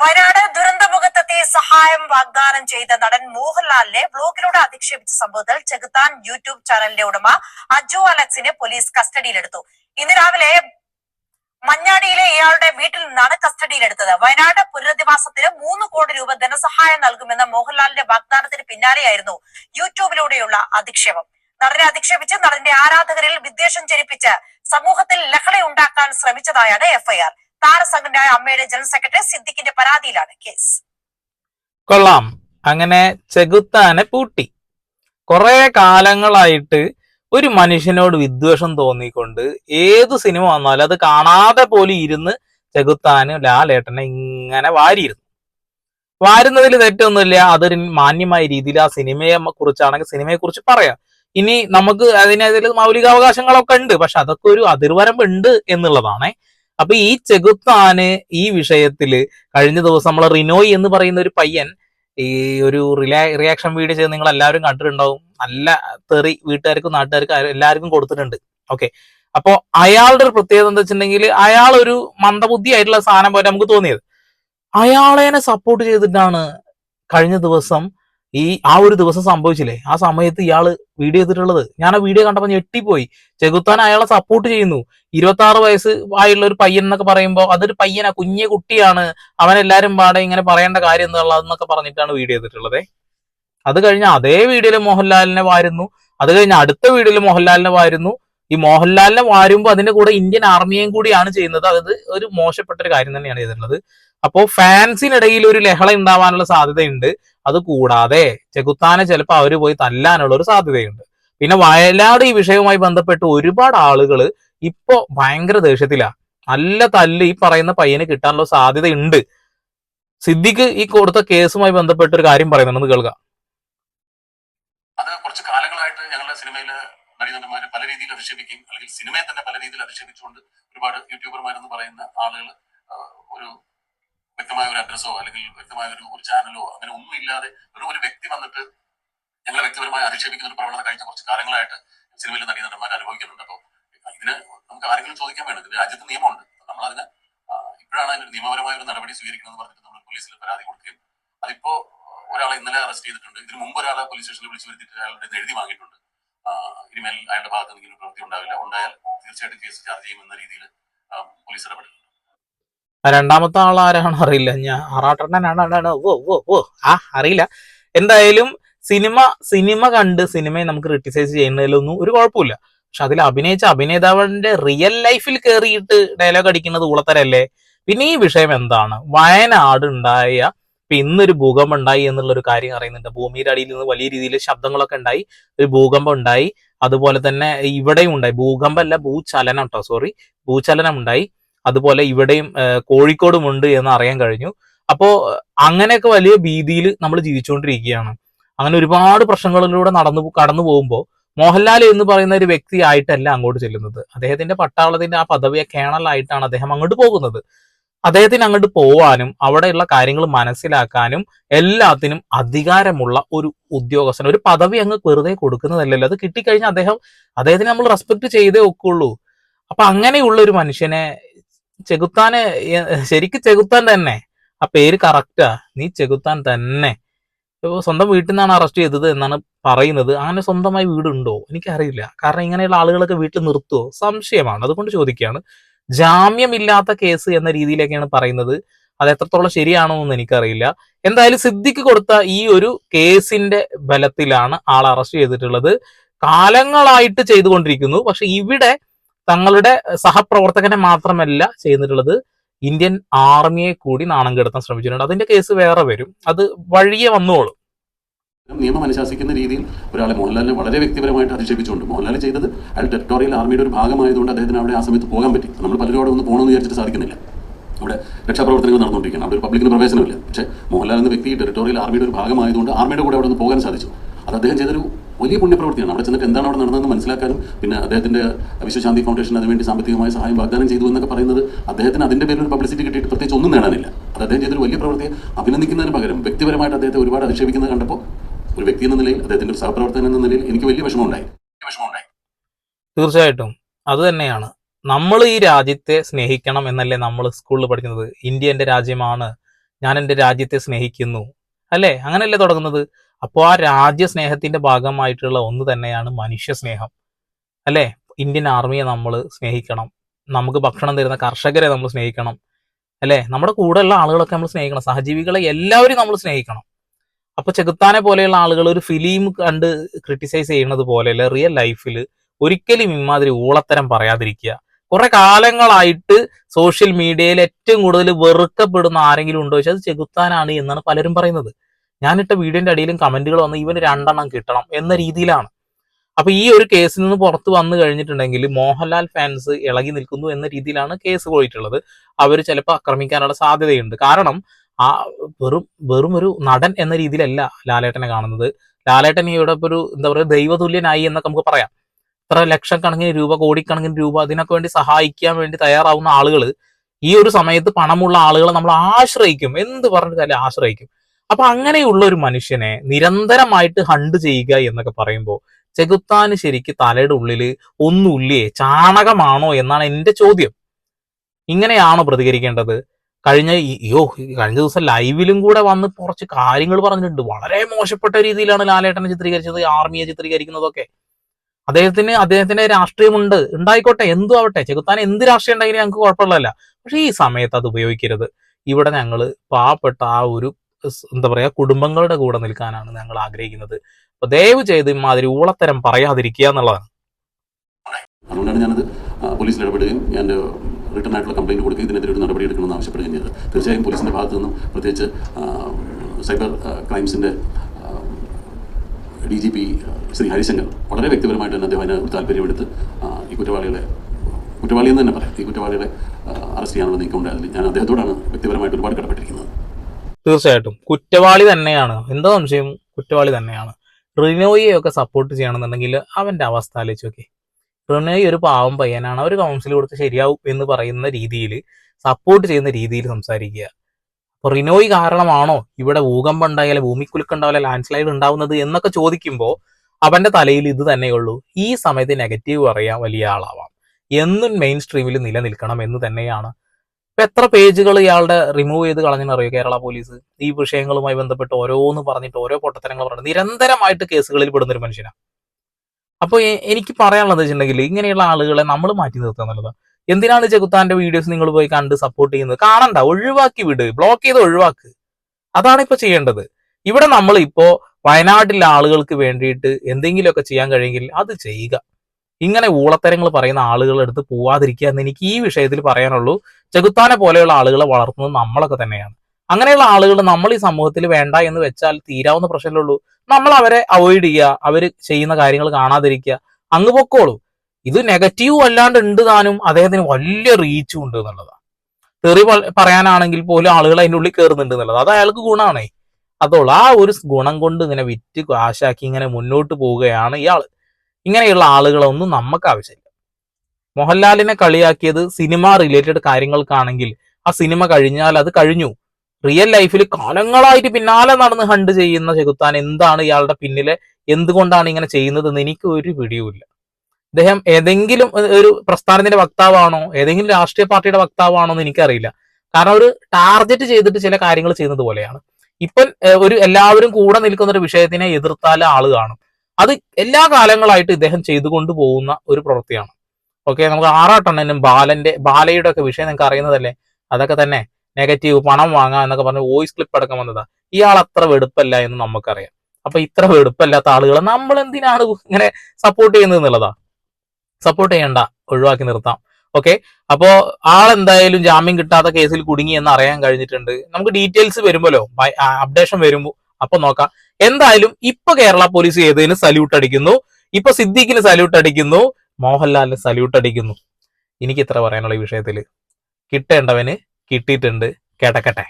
വയനാട് ദുരന്തമുഖത്തെത്തി സഹായം വാഗ്ദാനം ചെയ്ത നടൻ മോഹൻലാലിനെ ബ്ലോഗിലൂടെ അധിക്ഷേപിച്ച സംഭവത്തിൽ ചെകുത്താൻ യൂട്യൂബ് ചാനലിന്റെ ഉടമ അജു അലക്സിനെ പോലീസ് കസ്റ്റഡിയിലെടുത്തു. ഇന്ന് രാവിലെ മഞ്ഞാടിയിലെ ഇയാളുടെ വീട്ടിൽ നിന്നാണ് കസ്റ്റഡിയിലെടുത്തത്. വയനാട് പുനരധിവാസത്തിന് മൂന്ന് കോടി രൂപ ധനസഹായം നൽകുമെന്ന മോഹൻലാലിന്റെ വാഗ്ദാനത്തിന് പിന്നാലെയായിരുന്നു യൂട്യൂബിലൂടെയുള്ള അധിക്ഷേപം. നടനെ അധിക്ഷേപിച്ച് നടന്റെ ആരാധകരിൽ വിദ്വേഷം ജനിപ്പിച്ച് സമൂഹത്തിൽ ലഹള ഉണ്ടാക്കാൻ ശ്രമിച്ചതായാണ് എഫ്ഐആർ. താരസംഘടനയായ അമ്മയുടെ ജനറൽ സെക്രട്ടറി സിദ്ദിഖിന്റെ പരാതിയിലാണ് കേസ്. കൊള്ളാം. അങ്ങനെ ചെകുത്താനെ പൂട്ടി. കുറെ കാലങ്ങളായിട്ട് ഒരു മനുഷ്യനോട് വിദ്വേഷം തോന്നിക്കൊണ്ട് ഏത് സിനിമ വന്നാലും അത് കാണാതെ പോലും ഇരുന്ന് ചെകുത്താനും ലാലേട്ടനെ ഇങ്ങനെ വാരിയിരുന്നു. വാരുന്നതിൽ തെറ്റൊന്നുമില്ല. അതൊരു മാന്യമായ രീതിയിൽ ആ സിനിമയെ കുറിച്ചാണെങ്കിൽ സിനിമയെ കുറിച്ച് പറയാം. ഇനി നമുക്ക് അതിനെതിരെ മൗലികാവകാശങ്ങളൊക്കെ ഉണ്ട്. പക്ഷെ അതൊക്കെ ഒരു അതിർവരമ്പ് ഉണ്ട് എന്നുള്ളതാണ്. അപ്പൊ ഈ ചെകുത്താന് ഈ വിഷയത്തിൽ കഴിഞ്ഞ ദിവസം നമ്മൾ റിനോയ് എന്ന് പറയുന്ന ഒരു പയ്യൻ ഈ ഒരു റിലാ റിയാക്ഷൻ വീഡിയോ ചെയ്ത് നിങ്ങൾ എല്ലാവരും കണ്ടിട്ടുണ്ടാവും. നല്ല തെറി വീട്ടുകാർക്കും നാട്ടുകാർക്കും എല്ലാവർക്കും കൊടുത്തിട്ടുണ്ട്. ഓക്കെ അപ്പോ അയാളുടെ ഒരു പ്രത്യേകത എന്താ വെച്ചിട്ടുണ്ടെങ്കിൽ അയാൾ ഒരു മന്ദബുദ്ധി ആയിട്ടുള്ള സാധനം പോലെ നമുക്ക് തോന്നിയത്. അയാളേനെ സപ്പോർട്ട് ചെയ്തിട്ടാണ് കഴിഞ്ഞ ദിവസം ഈ ആ ഒരു ദിവസം സംഭവിച്ചില്ലേ? ആ സമയത്ത് ഇയാൾ വീഡിയോ ചെയ്തിട്ടുള്ളത്. ഞാൻ ആ വീഡിയോ കണ്ടപ്പോൾ ഞെട്ടിപ്പോയി. ചെകുത്താൻ അയാളെ സപ്പോർട്ട് ചെയ്യുന്നു. ഇരുപത്തി ആറ് വയസ്സ് ആയുള്ള ഒരു പയ്യൻ എന്നൊക്കെ പറയുമ്പോൾ അതൊരു പയ്യനാ കുഞ്ഞു കുട്ടിയാണ്. അവനെല്ലാരും പാടെ ഇങ്ങനെ പറയേണ്ട കാര്യം എന്നുള്ളതെന്നൊക്കെ പറഞ്ഞിട്ടാണ് വീഡിയോ ചെയ്തിട്ടുള്ളത്. അത് കഴിഞ്ഞ അതേ വീഡിയോയിൽ മോഹൻലാലിനെ വാരുന്നു. അത് കഴിഞ്ഞ അടുത്ത വീഡിയോയിൽ മോഹൻലാലിനെ വാരുന്നു. ഈ മോഹൻലാലിനെ വാരുമ്പോൾ അതിന്റെ കൂടെ ഇന്ത്യൻ ആർമിയെയും കൂടിയാണ് ചെയ്യുന്നത്. അത് ഒരു മോശപ്പെട്ട ഒരു കാര്യം തന്നെയാണ് ചെയ്തിട്ടുള്ളത്. അപ്പോ ഫാൻസിനിടയിൽ ഒരു ലഹള ഉണ്ടാവാനുള്ള സാധ്യതയുണ്ട്. അത് കൂടാതെ ചെകുത്താനെ ചിലപ്പോൾ അവർ പോയി തല്ലാനുള്ള ഒരു സാധ്യതയുണ്ട്. പിന്നെ വയനാട് ഈ വിഷയവുമായി ബന്ധപ്പെട്ട് ഒരുപാട് ആളുകൾ ഇപ്പോ ഭയങ്കര ദേഷ്യത്തിലാണ് നല്ല തല്ല് ഈ പറയുന്ന പയ്യന് കിട്ടാനുള്ള സാധ്യതയുണ്ട്. സിദ്ദിഖ് ഈ കൊടുത്ത കേസുമായി ബന്ധപ്പെട്ട ഒരു കാര്യം പറയുന്നുണ്ടെന്ന് കേൾക്കാം. അത് കുറച്ച് കാലങ്ങളായിട്ട് ഞങ്ങളുടെ സിനിമയിലെ നടീനടന്മാരെ പല രീതിയിൽ അധിക്ഷേപിക്കുകയും അല്ലെങ്കിൽ സിനിമയെ തന്നെ പല രീതിയിൽ അധിക്ഷേപിച്ചുകൊണ്ട് ഒരുപാട് യൂട്യൂബർമാരെന്ന് പറയുന്ന ആളുകൾ ഒരു വ്യക്തമായ ഒരു അഡ്രസ്സോ അല്ലെങ്കിൽ വ്യക്തമായ ഒരു ഒരു ചാനലോ അങ്ങനെ ഒന്നും ഇല്ലാതെ ഒരു ഒരു വ്യക്തി വന്നിട്ട് ഞങ്ങളെ വ്യക്തിപരമായി അധിക്ഷേപിക്കുന്ന ഒരു പ്രവണത കഴിഞ്ഞ കുറച്ച് കാലങ്ങളായിട്ട് സിനിമയിലെ നടീനടന്മാർ അനുഭവിക്കുന്നുണ്ട്. അപ്പോൾ ഇതിന് നമുക്ക് ആരെങ്കിലും ചോദിക്കാൻ വേണം. ഇതിന് രാജ്യത്ത് നിയമമുണ്ട്. നമ്മൾ അതിന് ഇപ്പോഴാണ് അതിന് നിയമപരമായ ഒരു നടപടി സ്വീകരിക്കണമെന്ന് പറഞ്ഞിട്ട് നമ്മൾ പോലീസിൽ പരാതി കൊടുക്കുകയും അതിപ്പോ ഒരാളെ ഇന്നലെ അറസ്റ്റ് ചെയ്തിട്ടുണ്ട്. ഇതിന് മുമ്പ് ഒരാളെ പോലീസ് സ്റ്റേഷനിൽ വിളിച്ചു വരുത്തിയിട്ട് അയാളുടെ എഴുതി വാങ്ങിയിട്ടുണ്ട്. ഇനിമേൽ അയാളുടെ ഭാഗത്ത് എന്തെങ്കിലും പ്രവൃത്തി ഉണ്ടാവില്ല. ഉണ്ടായാൽ തീർച്ചയായിട്ടും കേസ് ചാർജ് ചെയ്യുമെന്ന രീതിയിൽ പോലീസ് ഇടപെടും ആ രണ്ടാമത്തെ ആൾ ആരാണോ അറിയില്ല. ഞാൻ ആറാട്ടണ്ണനാണ് ഓ ഓ ഓ ആ അറിയില്ല. എന്തായാലും സിനിമ സിനിമ കണ്ട് സിനിമയെ നമുക്ക് ക്രിട്ടിസൈസ് ചെയ്യുന്നതിലൊന്നും ഒരു കുഴപ്പമില്ല. പക്ഷെ അതിൽ അഭിനയിച്ച അഭിനേതാവിന്റെ റിയൽ ലൈഫിൽ കയറിയിട്ട് ഡയലോഗ് അടിക്കുന്നത് ഉളത്തരല്ലേ പിന്നെ ഈ വിഷയം എന്താണ്? വയനാട് ഉണ്ടായ ഇപ്പൊ ഇന്നൊരു ഭൂകമ്പം ഉണ്ടായി എന്നുള്ള ഒരു കാര്യം അറിയുന്നുണ്ട്. ഭൂമിയുടെ അടിയിൽ നിന്ന് വലിയ രീതിയിൽ ശബ്ദങ്ങളൊക്കെ ഉണ്ടായി. ഒരു ഭൂകമ്പം ഉണ്ടായി അതുപോലെ തന്നെ ഇവിടെയും ഉണ്ടായി ഭൂകമ്പമല്ല ഭൂചലനം കേട്ടോ സോറി ഭൂചലനം ഉണ്ടായി അതുപോലെ ഇവിടെയും ഏഹ്, കോഴിക്കോടും ഉണ്ട് എന്ന് അറിയാൻ കഴിഞ്ഞു. അപ്പോ അങ്ങനെയൊക്കെ വലിയ ഭീതിയിൽ നമ്മൾ ജീവിച്ചുകൊണ്ടിരിക്കുകയാണ്. അങ്ങനെ ഒരുപാട് പ്രശ്നങ്ങളിലൂടെ നടന്നു കടന്നു പോകുമ്പോൾ മോഹൻലാൽ എന്ന് പറയുന്ന ഒരു വ്യക്തി ആയിട്ടല്ല അങ്ങോട്ട് ചെല്ലുന്നത്. അദ്ദേഹത്തിന്റെ പട്ടാളത്തിന്റെ ആ പദവിയെ കേണലായിട്ടാണ് അദ്ദേഹം അങ്ങോട്ട് പോകുന്നത്. അദ്ദേഹത്തിന് അങ്ങോട്ട് പോവാനും അവിടെയുള്ള കാര്യങ്ങൾ മനസ്സിലാക്കാനും എല്ലാത്തിനും അധികാരമുള്ള ഒരു ഉദ്യോഗസ്ഥൻ ഒരു പദവി അങ്ങ് വെറുതെ കൊടുക്കുന്നതല്ലല്ലോ. അത് കിട്ടിക്കഴിഞ്ഞാൽ അദ്ദേഹം അദ്ദേഹത്തിന് നമ്മൾ റെസ്പെക്ട് ചെയ്തേ ഒക്കുള്ളൂ. അപ്പൊ അങ്ങനെയുള്ള ഒരു മനുഷ്യനെ ചെകുത്താന് ശരിക്ക് ചെകുത്താൻ തന്നെ. ആ പേര് കറക്റ്റാ നീ ചെകുത്താൻ തന്നെ. ഇപ്പോൾ സ്വന്തം വീട്ടിൽ നിന്നാണ് അറസ്റ്റ് ചെയ്തത് എന്നാണ് പറയുന്നത്. അങ്ങനെ സ്വന്തമായി വീടുണ്ടോ? എനിക്കറിയില്ല. കാരണം ഇങ്ങനെയുള്ള ആളുകളൊക്കെ വീട്ടിൽ നിർത്തുവോ? സംശയമാണ്. അതുകൊണ്ട് ചോദിക്കുകയാണ്. ജാമ്യമില്ലാത്ത കേസ് എന്ന രീതിയിലേക്കാണ് പറയുന്നത്. അത് എത്രത്തോളം ശരിയാണോ എന്ന് എനിക്കറിയില്ല. എന്തായാലും സിദ്ദിഖ് കൊടുത്ത ഈ ഒരു കേസിന്റെ ബലത്തിലാണ് ആൾ അറസ്റ്റ് ചെയ്തിട്ടുള്ളത്. കാലങ്ങളായിട്ട് ചെയ്തുകൊണ്ടിരിക്കുന്നു. പക്ഷെ ഇവിടെ തങ്ങളുടെ സഹപ്രവർത്തകനെ മാത്രമല്ല ചെയ്യുന്നിട്ടുള്ളത്. ഇന്ത്യൻ ആർമിയെ കൂടി നാണം കെടുത്താൻ ശ്രമിച്ചിട്ടുണ്ട്. അതിന്റെ കേസ് വേറെ വരും. അത് വഴിയെ വന്നോളും. നിയമം അനുശാസിക്കുന്ന രീതിയിൽ ഒരാളെ മോഹൻലാലിനെ വളരെ വ്യക്തിപരമായിട്ട് അധിക്ഷേപിച്ചുകൊണ്ട് മോഹൻലാൽ ചെയ്തത് അയാൾ ടെറിട്ടോറിയൽ ആർമിയുടെ ഒരു ഭാഗമായതുകൊണ്ട് അദ്ദേഹത്തിന് അവിടെ ആ സമയത്ത് പോകാൻ പറ്റി. നമ്മൾ പലരും അവിടെ ഒന്ന് പോകണമെന്ന് വിചാരിച്ചിട്ട് സാധിക്കുന്നില്ല. അവിടെ രക്ഷാപ്രവർത്തനങ്ങൾ നടന്നുകൊണ്ടിരിക്കുകയാണ്. അവിടെ ഒരു പബ്ലിക്കിന് പ്രവേശനമില്ല. പക്ഷേ മോഹൻലാൽ എന്ന വ്യക്തി ടെറിട്ടോറിയൽ ആർമിയുടെ ഒരു ഭാഗമായതുകൊണ്ട് ആർമിയുടെ കൂടെ അവിടെ ഒന്ന് പോകാൻ സാധിച്ചു. അത് അദ്ദേഹം ചെയ്തൊരു വലിയ പുണ്യപ്രവൃത്തിയാണ്. അവിടെ ചെന്നിട്ട് എന്താണ് അവിടെ നടന്നതെന്ന് മനസ്സിലാക്കാനും പിന്നെ അദ്ദേഹത്തിന്റെ വിശ്വശാന്തി ഫൗണ്ടേഷൻ അതിനുവേണ്ടി സാമ്പത്തികമായ സഹായം വാഗ്ദാനം ചെയ്തു എന്നൊക്കെ പറയുന്നത് അദ്ദേഹത്തിന് അതിന്റെ പേരിൽ ഒരു പബ്ലിസിറ്റി കിട്ടിയിട്ട് പ്രത്യേകിച്ച് ഒന്നും നേടാനില്ല. അത് അദ്ദേഹം ചെയ്തൊരു വലിയ പ്രവൃത്തിയെ അഭിനന്ദിക്കുന്നതിന് പകരം വ്യക്തിപരമായിട്ട് അദ്ദേഹത്തെ ഒരുപാട് അധിക്ഷേപിക്കുന്നത് കണ്ടപ്പോൾ ഒരു വ്യക്തി എന്ന നിലയിൽ അദ്ദേഹത്തിന്റെ ഒരു സഹപ്രവർത്തകൻ എന്ന നിലയിൽ എനിക്ക് വലിയ വിഷമമുണ്ടായി. വിഷമമുണ്ടായി. തീർച്ചയായിട്ടും. അത് തന്നെയാണ്. നമ്മൾ ഈ രാജ്യത്തെ സ്നേഹിക്കണം എന്നല്ലേ നമ്മൾ സ്കൂളിൽ പഠിക്കുന്നത്? ഇന്ത്യ എന്റെ രാജ്യമാണ്. ഞാൻ എന്റെ രാജ്യത്തെ സ്നേഹിക്കുന്നു. അല്ലേ? അങ്ങനെയല്ലേ തുടങ്ങുന്നത്? അപ്പോൾ ആ രാജ്യ സ്നേഹത്തിന്റെ ഭാഗമായിട്ടുള്ള ഒന്ന് തന്നെയാണ് മനുഷ്യ സ്നേഹം. അല്ലേ? ഇന്ത്യൻ ആർമിയെ നമ്മൾ സ്നേഹിക്കണം. നമുക്ക് ഭക്ഷണം തരുന്ന കർഷകരെ നമ്മൾ സ്നേഹിക്കണം. അല്ലേ? നമ്മുടെ കൂടെയുള്ള ആളുകളൊക്കെ നമ്മൾ സ്നേഹിക്കണം. സഹജീവികളെ എല്ലാവരും നമ്മൾ സ്നേഹിക്കണം. അപ്പൊ ചെകുത്താനെ പോലെയുള്ള ആളുകൾ ഒരു ഫിലിം കണ്ട് ക്രിട്ടിസൈസ് ചെയ്യുന്നത് പോലെ റിയൽ ലൈഫിൽ ഒരിക്കലും ഇമാതിരി ഊളത്തരം പറയാതിരിക്കുക. കുറെ കാലങ്ങളായിട്ട് സോഷ്യൽ മീഡിയയിൽ ഏറ്റവും കൂടുതൽ വെറുക്കപ്പെടുന്ന ആരെങ്കിലും ഉണ്ടോ വെച്ചാൽ അത് ചെകുത്താനാണ് എന്നാണ് പലരും പറയുന്നത്. ഞാനിട്ട വീഡിയോന്റെ അടിയിലും കമന്റുകൾ വന്ന് ഇവന് രണ്ടെണ്ണം കിട്ടണം എന്ന രീതിയിലാണ്. അപ്പൊ ഈ ഒരു കേസിൽ നിന്ന് പുറത്ത് വന്നു കഴിഞ്ഞിട്ടുണ്ടെങ്കിൽ മോഹൻലാൽ ഫാൻസ് ഇളകി നിൽക്കുന്നു എന്ന രീതിയിലാണ് കേസ് പോയിട്ടുള്ളത്. അവർ ചിലപ്പോൾ ആക്രമിക്കാനുള്ള സാധ്യതയുണ്ട്. കാരണം ആ വെറും വെറും ഒരു നടൻ എന്ന രീതിയിലല്ല ലാലേട്ടനെ കാണുന്നത്. ലാലേട്ടൻ ഇവിടെ ഒരു എന്താ പറയുക ദൈവതുല്യനായി എന്നൊക്കെ നമുക്ക് പറയാം. ഇത്ര ലക്ഷക്കണക്കിന് രൂപ കോടിക്കണക്കിന് രൂപ അതിനൊക്കെ വേണ്ടി സഹായിക്കാൻ വേണ്ടി തയ്യാറാവുന്ന ആളുകൾ ഈ ഒരു സമയത്ത് പണമുള്ള ആളുകളെ നമ്മൾ ആശ്രയിക്കും. എന്ത് പറഞ്ഞിട്ട് കാര്യം ആശ്രയിക്കും. അപ്പൊ അങ്ങനെയുള്ള ഒരു മനുഷ്യനെ നിരന്തരമായിട്ട് ഹണ്ട് ചെയ്യുക എന്നൊക്കെ പറയുമ്പോൾ ചെകുത്താന് ശരിക്ക് തലയുടെ ഉള്ളിൽ ഒന്നുമില്ലേ ചാണകമാണോ എന്നാണ് എന്റെ ചോദ്യം. ഇങ്ങനെയാണോ പ്രതികരിക്കേണ്ടത്? കഴിഞ്ഞ യോ കഴിഞ്ഞ ദിവസം ലൈവിലും കൂടെ വന്ന് കുറച്ച് കാര്യങ്ങൾ പറഞ്ഞിട്ടുണ്ട്. വളരെ മോശപ്പെട്ട രീതിയിലാണ് ലാലേട്ടനെ ചിത്രീകരിച്ചത് ആർമിയെ ചിത്രീകരിക്കുന്നതൊക്കെ. അദ്ദേഹത്തിന് അദ്ദേഹത്തിന്റെ രാഷ്ട്രീയമുണ്ട്. ഉണ്ടായിക്കോട്ടെ എന്തു ആവട്ടെ. ചെകുത്താൻ എന്ത് രാഷ്ട്രീയം ഉണ്ടെങ്കിലും ഞങ്ങൾക്ക് കുഴപ്പമില്ലല്ല പക്ഷെ ഈ സമയത്ത് അത് ഉപയോഗിക്കരുത്. ഇവിടെ ഞങ്ങൾ പാവപ്പെട്ട ആ ഒരു എന്താ പറയാ കുടുംബങ്ങളുടെ കൂടെ നിൽക്കാനാണ് ഞങ്ങൾ ആഗ്രഹിക്കുന്നത്. അപ്പൊ ദയവ് ചെയ്ത് ഇമാതിരി ഊളത്തരം പറയാതിരിക്കുക എന്നുള്ളതാണ്. അതുകൊണ്ടാണ് ഞാനത് പോലീസിൽ ഇടപെടുകയും ഞാൻ റിട്ടേൺ ആയിട്ടുള്ള കംപ്ലയിന്റ് കൊടുക്കുകയും ഇതിനെതിരെ ഒരു നടപടി എടുക്കണമെന്ന് ആവശ്യപ്പെടുകയും ചെയ്തത്. തീർച്ചയായും പോലീസിന്റെ ഭാഗത്തു നിന്നും പ്രത്യേകിച്ച് cyber ക്രൈംസിന്റെ D G P Shri Harishankar വളരെ വ്യക്തിപരമായിട്ട് തന്നെ അദ്ദേഹം അതിന് താല്പര്യമെടുത്ത് ഈ കുറ്റവാളികളെ കുറ്റവാളി എന്ന് തന്നെ പറയാം. ഈ കുറ്റവാളികളെ അറസ്റ്റ് ചെയ്യാനുള്ള നീക്കം ഉണ്ടായതിൽ ഞാൻ അദ്ദേഹത്തോടാണ് വ്യക്തിപരമായിട്ട് ഒരുപാട് കടപ്പെട്ടിരിക്കുന്നത്. തീർച്ചയായിട്ടും. കുറ്റവാളി തന്നെയാണ്. എന്തോ സംശയം? കുറ്റവാളി തന്നെയാണ്. റിനോയെ ഒക്കെ സപ്പോർട്ട് ചെയ്യണമെന്നുണ്ടെങ്കിൽ അവന്റെ അവസ്ഥ ആലോചിച്ച് നോക്കി റിനോയ് ഒരു പാവം പയ്യനാണ്. അവർ കൗൺസിൽ കൊടുത്ത് ശരിയാവും എന്ന് പറയുന്ന രീതിയിൽ സപ്പോർട്ട് ചെയ്യുന്ന രീതിയിൽ സംസാരിക്കുക. അപ്പോൾ റിനോയ് കാരണമാണോ ഇവിടെ ഭൂകമ്പം ഉണ്ടായാലും ഭൂമിക്കുലുക്കുണ്ടാവില്ല ലാൻഡ് സ്ലൈഡ് ഉണ്ടാവുന്നത് എന്നൊക്കെ ചോദിക്കുമ്പോൾ അവന്റെ തലയിൽ ഇത് തന്നെയുള്ളൂ. ഈ സമയത്ത് നെഗറ്റീവ് പറയാൻ വലിയ ആളാവാം. എന്നും മെയിൻ സ്ട്രീമിൽ നിലനിൽക്കണം എന്ന് തന്നെയാണ് ഇപ്പൊ എത്ര പേജുകൾ ഇയാളുടെ റിമൂവ് ചെയ്ത് കളഞ്ഞെന്നറിയോ കേരള പോലീസ് ഈ വിഷയങ്ങളുമായി ബന്ധപ്പെട്ട് ഓരോന്ന് പറഞ്ഞിട്ട് ഓരോ പൊട്ടത്തരങ്ങൾ പറഞ്ഞിട്ട് നിരന്തരമായിട്ട് കേസുകളിൽ പെടുന്ന ഒരു മനുഷ്യനാണ് അപ്പൊ എനിക്ക് പറയാനുള്ളത് വെച്ചിട്ടുണ്ടെങ്കിൽ ഇങ്ങനെയുള്ള ആളുകളെ നമ്മൾ മാറ്റി നിർത്തുക എന്നുള്ളത്. എന്തിനാണ് ചെകുത്താന്റെ വീഡിയോസ് നിങ്ങൾ പോയി കണ്ട് സപ്പോർട്ട് ചെയ്യുന്നത്? കാണണ്ട ഒഴിവാക്കി വിട് ബ്ലോക്ക് ചെയ്ത് ഒഴിവാക്ക്. അതാണ് ഇപ്പൊ ചെയ്യേണ്ടത്. ഇവിടെ നമ്മൾ ഇപ്പോ വയനാട്ടിലെ ആളുകൾക്ക് വേണ്ടിയിട്ട് എന്തെങ്കിലുമൊക്കെ ചെയ്യാൻ കഴിയുമെങ്കിൽ അത് ചെയ്യുക. ഇങ്ങനെ ഊളത്തരങ്ങൾ പറയുന്ന ആളുകളുടെ അടുത്ത് പോവാതിരിക്കുക എന്ന് എനിക്ക് ഈ വിഷയത്തിൽ പറയാനുള്ളൂ. ചെകുത്താനെ പോലെയുള്ള ആളുകളെ വളർത്തുന്നത് നമ്മളൊക്കെ തന്നെയാണ്. അങ്ങനെയുള്ള ആളുകൾ നമ്മൾ ഈ സമൂഹത്തിൽ വേണ്ട എന്ന് വെച്ചാൽ തീരാവുന്ന പ്രശ്നമുള്ളൂ നമ്മൾ അവരെ അവോയ്ഡ് ചെയ്യുക അവർ ചെയ്യുന്ന കാര്യങ്ങൾ കാണാതിരിക്കുക അങ്ങ് പൊക്കോളൂ. ഇത് നെഗറ്റീവ് അല്ലാണ്ട് ഉണ്ട് താനും അദ്ദേഹത്തിന് വലിയ റീച്ചും ഉണ്ട് എന്നുള്ളതാണ്. തെറി പറയാനാണെങ്കിൽ പോലും ആളുകൾ അതിന്റെ ഉള്ളിൽ കയറുന്നുണ്ട് എന്നുള്ളത്. അത് അയാൾക്ക് ഗുണമാണേ. അതോളൂ. ആ ഒരു ഗുണം കൊണ്ട് ഇങ്ങനെ വിറ്റ് കാശാക്കി ഇങ്ങനെ മുന്നോട്ട് പോവുകയാണ് ഇയാൾ ഇങ്ങനെയുള്ള ആളുകളൊന്നും നമുക്ക് ആവശ്യമില്ല. മോഹൻലാലിനെ കളിയാക്കിയത് സിനിമ റിലേറ്റഡ് കാര്യങ്ങൾക്കാണെങ്കിൽ ആ സിനിമ കഴിഞ്ഞാൽ അത് കഴിഞ്ഞു. റിയൽ ലൈഫിൽ കാലങ്ങളായിട്ട് പിന്നാലെ നടന്ന് ഹണ്ട് ചെയ്യുന്ന ചെകുത്താൻ എന്താണ് ഇയാളുടെ പിന്നിലെ എന്തുകൊണ്ടാണ് ഇങ്ങനെ ചെയ്യുന്നതെന്ന് എനിക്ക് ഒരു പിടിയുമില്ല. അദ്ദേഹം ഏതെങ്കിലും ഒരു പ്രസ്ഥാനത്തിന്റെ വക്താവാണോ ഏതെങ്കിലും രാഷ്ട്രീയ പാർട്ടിയുടെ വക്താവാണോ എന്ന് എനിക്കറിയില്ല. കാരണം ഒരു ടാർഗറ്റ് ചെയ്തിട്ട് ചില കാര്യങ്ങൾ ചെയ്യുന്നത് പോലെയാണ്. ഇപ്പം ഒരു എല്ലാവരും കൂടെ നിൽക്കുന്ന ഒരു വിഷയത്തിനെ എതിർത്താൽ ആൾ കാണും. അത് എല്ലാ കാലങ്ങളായിട്ട് ഇദ്ദേഹം ചെയ്തുകൊണ്ട് പോകുന്ന ഒരു പ്രവൃത്തിയാണ്. ഓക്കെ നമുക്ക് ആറാട്ടണ്ണനും ബാലന്റെ ബാലയുടെ ഒക്കെ വിഷയം നിങ്ങൾക്ക് അറിയുന്നതല്ലേ? അതൊക്കെ തന്നെ നെഗറ്റീവ് പണം വാങ്ങാം എന്നൊക്കെ പറഞ്ഞ് വോയിസ് ക്ലിപ്പ് അടക്കം വന്നതാ. ഇയാൾ അത്ര വെടുപ്പല്ല എന്ന് നമുക്കറിയാം. അപ്പൊ ഇത്ര വെടുപ്പല്ലാത്ത ആളുകളെ നമ്മൾ എന്തിനാണ് ഇങ്ങനെ സപ്പോർട്ട് ചെയ്യുന്നത് എന്നുള്ളതാ? സപ്പോർട്ട് ചെയ്യണ്ട ഒഴിവാക്കി നിർത്താം. ഓക്കെ അപ്പോ ആളെന്തായാലും ജാമ്യം കിട്ടാത്ത കേസിൽ കുടുങ്ങി എന്ന് അറിയാൻ കഴിഞ്ഞിട്ടുണ്ട്. നമുക്ക് ഡീറ്റെയിൽസ് വരുമ്പോലോ? അപ്ഡേഷൻ വരുമ്പോ അപ്പൊ നോക്കാം. എന്തായാലും ഇപ്പൊ കേരള പോലീസ് ചെയ്തതിന് സല്യൂട്ട് അടിക്കുന്നു. ഇപ്പൊ സിദ്ദീഖിന് സല്യൂട്ട് അടിക്കുന്നു. മോഹൻലാലിന് സല്യൂട്ട് അടിക്കുന്നു. എനിക്ക് ഇത്ര പറയാനുള്ള ഈ വിഷയത്തിൽ കിട്ടേണ്ടവന് കിട്ടിയിട്ടുണ്ട്. കേട്ടക്കട്ടെ